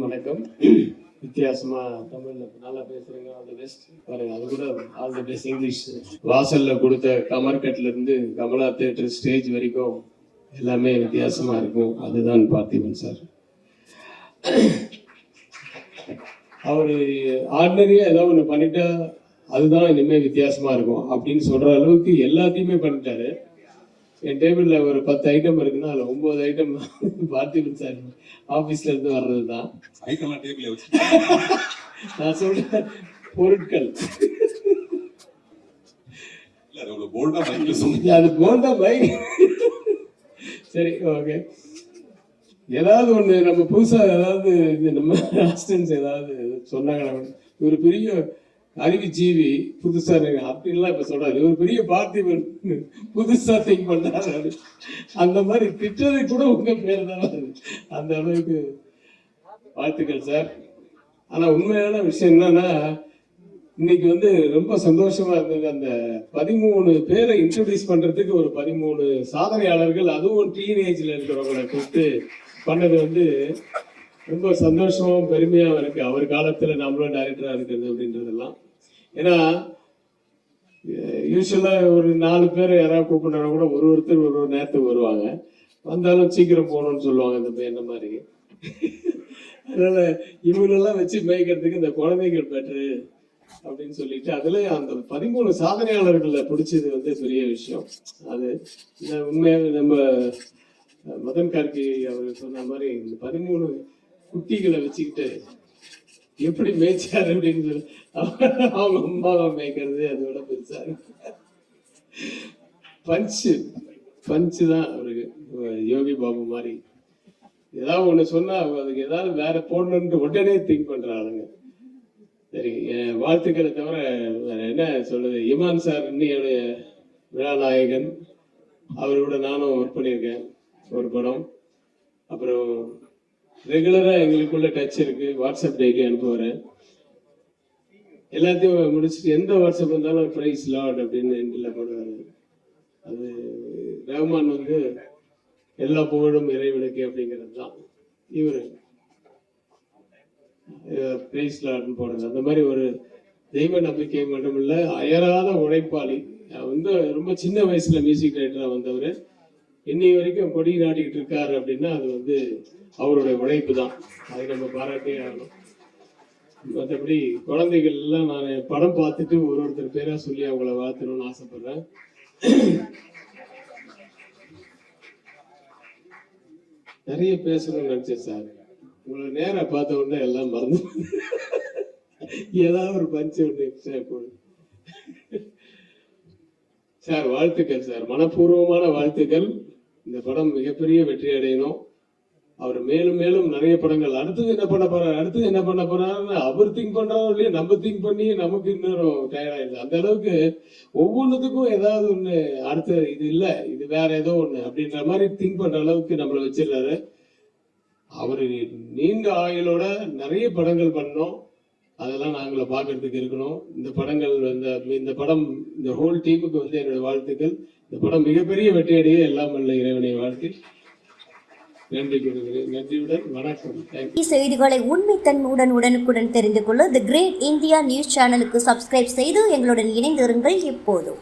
அனைவருக்கும் வணக்கம். வித்தியாசமா தமிழ்ல நல்லா பேசுறீங்க. ஆல் தி பெஸ்ட் பாருங்க அது கூட ஆல் தி பெஸ்ட் இங்கிலீஷ் வாசல்ல கொடுத்த கமர்கட்ல இருந்து கமலா தேட்டர் ஸ்டேஜ் வரைக்கும் எல்லாமே வித்தியாசமா இருக்கும். அதுதான் பார்த்திபன் சார் அவரு ஆர்டினரியா ஏதோ ஒன்று பண்ணிட்டா அதுதான் இனிமேல் வித்தியாசமா இருக்கும். அப்படின்னு சொல்ற அளவுக்கு எல்லாத்தையுமே பண்ணிட்டாரு. என் டேபிள்ல ஒரு பத்து ஐட்டம் இருக்குன்னா அதுல ஒன்பது ஐட்டம் பார்த்திபன் சார் ஆபீஸ்ல இருந்து வர்றது தான் நான் சொல்றேன் பொருட்கள். அது போல்டா மைக்ல சொன்னீங்க. அது போண்டா பை சரி ஓகே ஏதாவது ஒண்ணு நம்ம புதுசா ஏதாவது நம்ம அசிஸ்டன்ஸ் ஏதாவது சொன்னாங்கன்னா ஒரு பெரிய அறிவுஜீவி புதுசா அப்படின்லாம் இப்ப சொல்றாரு. ஒரு பெரிய பார்த்திபன். புதுசா திங்க் பண்றாரு அந்த மாதிரி திட்டது கூட உங்க பேர் தான் அந்த அளவுக்கு வாழ்த்துக்கள் சார் ஆனா உண்மையான விஷயம் என்னன்னா இன்னைக்கு வந்து ரொம்ப சந்தோஷமா இருந்தது. அந்த பதிமூணு பேரை இன்ட்ரடியூஸ் பண்றதுக்கு ஒரு பதிமூணு சாதனையாளர்கள் அதுவும் டீனேஜ்ல இருக்கிறவங்களை கூப்பிட்டு பண்ணது வந்து ரொம்ப சந்தோஷமும் பெருமையாகவும் இருக்கு. அவர் காலத்துல நம்மளும் டைரக்டரா இருக்கிறது அப்படின்றதெல்லாம். ஏன்னா யூஸ்வலாக ஒரு நாலு பேர் யாராவது கூப்பிடுறா கூட ஒரு ஒருத்தர் ஒரு ஒரு நேரத்துக்கு வருவாங்க. வந்தாலும் சீக்கிரம் போகணும்னு சொல்லுவாங்க இந்த பையன் மாதிரி. அதனால இவங்களெல்லாம் வச்சு மேய்க்கிறதுக்கு இந்த குழந்தைகள் பெட்ரு அப்படின்னு சொல்லிட்டு அதுல அந்த பதிமூணு சாதனையாளர்களை பிடிச்சது வந்து பெரிய விஷயம். அது உண்மையாக நம்ம மதன் கார்கி அவர் சொன்ன மாதிரி இந்த பதிமூணு குட்டிகளை வச்சுக்கிட்டு எப்படி மேய்ச்சாரு அப்படின்னு சொல்லி. அவங்க அம்மாவை மேய்க்கிறது அதோட பெருசா பஞ்சு பஞ்சு தான் அவருக்கு. யோகி பாபு மாதிரி. ஏதாவது ஒண்ணு சொன்னா அதுக்கு ஏதாவது வேற போடணும்னு உடனே திங்க் பண்ற சரி என் வாழ்த்துக்களை தவிர வேற என்ன சொல்றது? இமான் சார் என்னுடைய விழாநாயகன். அவரோட நானும் ஒர்க் பண்ணியிருக்கேன். ஒரு படம். அப்புறம் ரெகுலரா எங்களுக்குள்ள டச் இருக்கு. வாட்ஸ்அப் டெய்லி அனுப்புவாரு. எல்லாத்தையும் முடிச்சுட்டு எந்த வாட்ஸ்அப் வந்தாலும் பிரைஸ் லார்ட் அப்படின்னு எண்டில் போடுவாரு. அது ரஹ்மான் வந்து எல்லா புகழும் இறைவனுக்கு அப்படிங்கிறது தான். இவர். ப்ரைஸ் லார்ட்னு போடுறது. அந்த மாதிரி ஒரு தெய்வ நம்பிக்கை இல்லை அயராத உழைப்பாளி. வந்து ரொம்ப சின்ன வயசுல மியூசிக் ரைட்டராக வந்தவர். இன்னை வரைக்கும் கொடி நாட்டிக்கிட்டு இருக்காரு அப்படின்னா அது வந்து அவருடைய உழைப்பு தான் அதை நம்ம பாராட்டே ஆகணும். மற்றபடி குழந்தைகள் எல்லாம் நான் படம் பார்த்துட்டு ஒரு ஒருத்தர் பேரா சொல்லி அவங்கள வாழ்த்தணும்னு ஆசைப்படுறேன். நிறைய பேசணும்னு நினைச்சேன் சார். உங்களை நேரம் பார்த்த உடனே எல்லாம் மறந்து ஏதாவது ஒரு பஞ்சு ஒன்று எக்ஸ்ட்ரா போடு சார் வாழ்த்துக்கள் சார். மனப்பூர்வமான வாழ்த்துக்கள். இந்த படம் மிகப்பெரிய வெற்றி அடையணும். அவர் மேலும் மேலும் நிறைய படங்கள் அடுத்தது என்ன பண்ண போறாரு அடுத்தது என்ன பண்ண போறாருன்னு அவர் திங்க் பண்றாரோ இல்லையா நம்ம திங்க் பண்ணி நமக்கு இன்னும் டயர்ட் அந்த அளவுக்கு ஒவ்வொன்றுத்துக்கும் ஏதாவது ஒண்ணு அடுத்த இது இல்ல இது வேற ஏதோ ஒண்ணு அப்படின்ற மாதிரி திங்க் பண்ற அளவுக்கு நம்மளை வச்சிடுறாரு. அவரு நீண்ட ஆயுளோட நிறைய படங்கள் பண்ணோம். அதெல்லாம் நாங்கள பார்க்கறதுக்கு இருக்கணும். இந்த படங்கள் இந்த இந்த படம் இந்த ஹோல் டீமுக்கு வந்து என்னுடைய வாழ்த்துக்கள். இந்த படம் மிகப்பெரிய வெற்றியடைய எல்லாம் அல்ல இறைவனை வாழ்த்தி. நன்றி கூறுகிறேன். வணக்கம். செய்திகளை உண்மைத்தன்மையுடன் உடனுக்குடன் தெரிந்து கொள்ள தி கிரேட் இந்தியா நியூஸ் சேனலுக்கு சப்ஸ்கிரைப் செய்து எங்களுடன் இணைந்திருங்கள் எப்போதும்